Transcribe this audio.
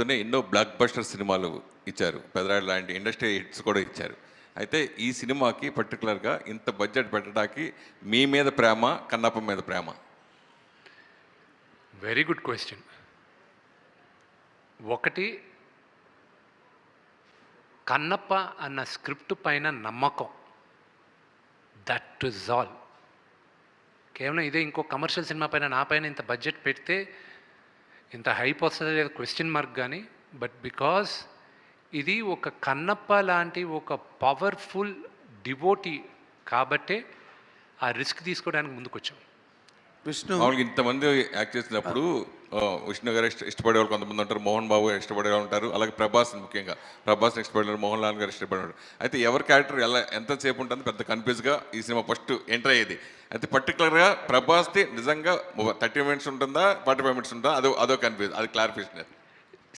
చేస్తూనే ఎన్నో block buster సినిమాలు ఇచ్చారు. పెదరాడు లాంటి ఇండస్ట్రీ హిట్స్ కూడా ఇచ్చారు. అయితే ఈ సినిమాకి పర్టికులర్గా ఇంత బడ్జెట్ పెట్టడానికి మీ మీద ప్రేమ కన్నప్ప మీద ప్రేమ? వెరీ గుడ్ క్వశ్చన్ ఒకటి కన్నప్ప అన్న స్క్రిప్ట్ పైన నమ్మకం. దట్ ఇస్ ఆల్ కేవలం ఇదే ఇంకో కమర్షియల్ సినిమా పైన నా పైన ఇంత బడ్జెట్ పెడితే ఇంత హైప్ వస్తుంది లేదా క్వశ్చన్ మార్క్ కానీ బట్ బికాస్ ఇది ఒక కన్నప్ప లాంటి ఒక పవర్ఫుల్ డివోటీ కాబట్టే ఆ రిస్క్ తీసుకోవడానికి ముందుకు వచ్చాం విష్ణు ఇంతమంది యాక్ట్ చేసినప్పుడు విష్ణు గారు ఇష్ట ఇష్టపడే వాళ్ళు కొంతమంది ఉంటారు. మోహన్ బాబు గారు ఇష్టపడే వాళ్ళు ఉంటారు. అలాగే ప్రభాస్ ముఖ్యంగా. ప్రభాస్ ఇష్టపడే మోహన్ లాల్ గారు ఇష్టపడేవాడు అయితే ఎవరి క్యారెక్టర్ ఎలా ఎంతసేపు ఉంటుంది పెద్ద కన్ఫ్యూజ్గా ఈ సినిమా ఫస్ట్ ఎంటర్ అయ్యేది. అయితే పర్టికులర్గా ప్రభాస్ది నిజంగా థర్టీ మినిట్స్ ఉంటుందా ఫార్టీ ఫైవ్ మినిట్స్ ఉంటుందా? అదో అదో కన్ఫ్యూజ్ అది క్లారిఫికేషన్